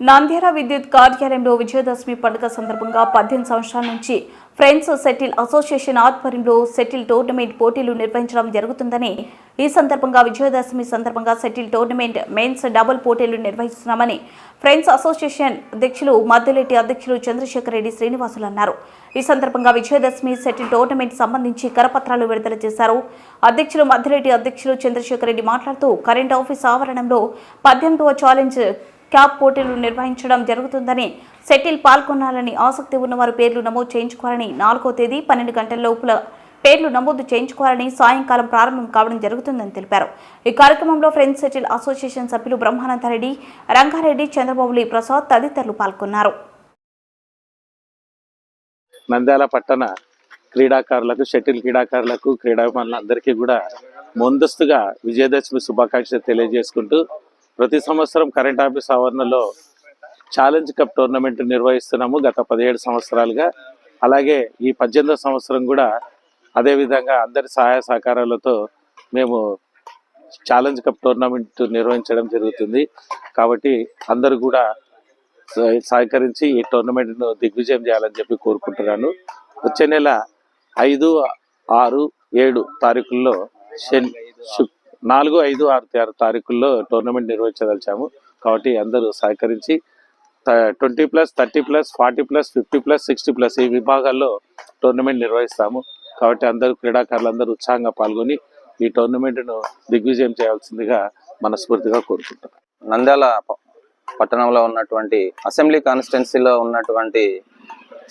నంద్యాల విద్యుత్ కార్యాలయంలో విజయదశమి పండుగ సందర్భంగా పద్దెనిమిది సంవత్సరాల నుంచి ఫ్రెండ్స్ సెటిల్ అసోసియేషన్ ఆధ్వర్యంలో సెటిల్ టోర్నమెంట్ పోటీలు నిర్వహించడం జరుగుతుందని ఈ సందర్భంగా విజయదశమి సందర్భంగా సెటిల్ టోర్నమెంట్ మెయిన్స్ డబుల్ పోటీలు నిర్వహిస్తున్నామని ఫ్రెండ్స్ అసోసియేషన్ అధ్యక్షులు మద్దెలెట్టి అధ్యక్షులు చంద్రశేఖర్ రెడ్డి శ్రీనివాసులు అన్నారు. ఈ సందర్భంగా విజయదశమి సెటిల్ టోర్నమెంట్ సంబంధించి కరపత్రాలు విడుదల చేశారు. అధ్యక్షులు మద్దిరెడ్డి అధ్యక్షులు చంద్రశేఖర్ రెడ్డి మాట్లాడుతూ కరెంట్ ఆఫీస్ ఆవరణంలో పద్దెనిమిదవ ఛాలెంజ్ క్యాప్ పోటీలు నిర్వహించడం జరుగుతుందని సెటిల్ పాల్గొనాలని ఆసక్తి ఉన్నవారు పేర్లు నమోదు చేయించుకోవాలని నాలుగో తేదీ పన్నెండు గంటల లోపల పేర్లు నమోదు చేయించుకోవాలని సాయంకాలం ప్రారంభం కావడం జరుగుతుందని తెలిపారు. ఈ కార్యక్రమంలో ఫ్రెండ్స్ సెటిల్ అసోసియేషన్ సభ్యులు బ్రహ్మానందరెడ్డి రంగారెడ్డి చంద్రబాబులి ప్రసాద్ తదితరులు పాల్గొన్నారు. నంద్యాల పట్టణ క్రీడాకారులకు షటిల్ క్రీడాకారులకు క్రీడాభిమానులందరికీ కూడా ముందస్తుగా విజయదశమి శుభాకాంక్షలు తెలియజేసుకుంటూ ప్రతి సంవత్సరం కరెంట్ ఆఫీస్ ఆవరణలో ఛాలెంజ్ కప్ టోర్నమెంట్ నిర్వహిస్తున్నాము గత పదిహేడు సంవత్సరాలుగా. అలాగే ఈ పద్దెనిమిదో సంవత్సరం కూడా అదేవిధంగా అందరి సహాయ సహకారాలతో మేము ఛాలెంజ్ కప్ టోర్నమెంట్ నిర్వహించడం జరుగుతుంది. కాబట్టి అందరూ కూడా సహకరించి ఈ టోర్నమెంట్ను దిగ్విజయం చేయాలని చెప్పి కోరుకుంటున్నాను. వచ్చే నెల ఐదు ఆరు ఏడు తారీఖుల్లో శని శుక్- నాలుగు ఐదు ఆరు ఆరు తారీఖుల్లో టోర్నమెంట్ నిర్వహించదలిచాము. కాబట్టి అందరూ సహకరించి twenty plus thirty plus forty plus fifty plus sixty plus ఈ విభాగాల్లో టోర్నమెంట్ నిర్వహిస్తాము. కాబట్టి అందరూ క్రీడాకారులందరూ ఉత్సాహంగా పాల్గొని ఈ టోర్నమెంట్ను దిగ్విజయం చేయాల్సిందిగా మనస్ఫూర్తిగా కోరుకుంటాం నంద్యాల పట్టణంలో ఉన్నటువంటి అసెంబ్లీ కాన్స్టిట్యున్సీలో ఉన్నటువంటి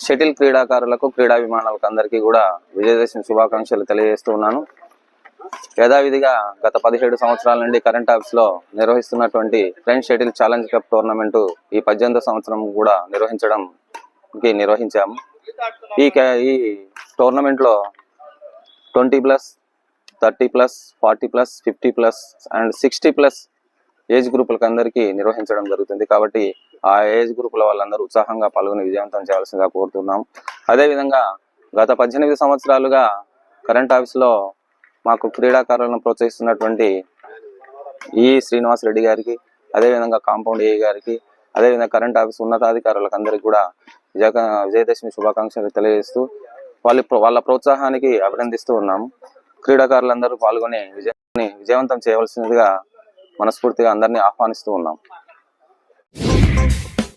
షటిల్ క్రీడాకారులకు క్రీడాభిమానులకు అందరికీ కూడా విజయదశమి శుభాకాంక్షలు తెలియజేస్తూ ఉన్నాను. యథావిధిగా గత పదిహేడు సంవత్సరాల నుండి కరెంట్ ఆఫీస్లో నిర్వహిస్తున్నటువంటి friend shuttle challenge cup tournament ఈ పద్దెనిమిదో సంవత్సరం కూడా నిర్వహించడం నిర్వహించాము ఈ ఈ టోర్నమెంట్లో twenty plus thirty plus forty plus fifty plus and sixty plus age గ్రూపులకు అందరికీ నిర్వహించడం జరుగుతుంది. కాబట్టి ఆ ఏజ్ గ్రూపుల వాళ్ళందరూ ఉత్సాహంగా పాల్గొని విజయవంతం చేయాల్సిందిగా కోరుతున్నాం. అదేవిధంగా గత పద్దెనిమిది సంవత్సరాలుగా కరెంట్ ఆఫీస్లో మాకు క్రీడాకారులను ప్రోత్సహిస్తున్నటువంటి ఈ శ్రీనివాస్ రెడ్డి గారికి అదేవిధంగా కాంపౌండ్ ఏ గారికి అదేవిధంగా కరెంట్ ఆఫీస్ ఉన్నతాధికారులకు అందరికీ కూడా విజయ విజయదశమి శుభాకాంక్షలు తెలియజేస్తూ వాళ్ళ వాళ్ళ ప్రోత్సాహానికి అభినందిస్తూ ఉన్నాము. క్రీడాకారులందరూ పాల్గొని విజయాన్ని విజయవంతం చేయవలసినదిగా మనస్ఫూర్తిగా అందరినీ ఆహ్వానిస్తూ ఉన్నాం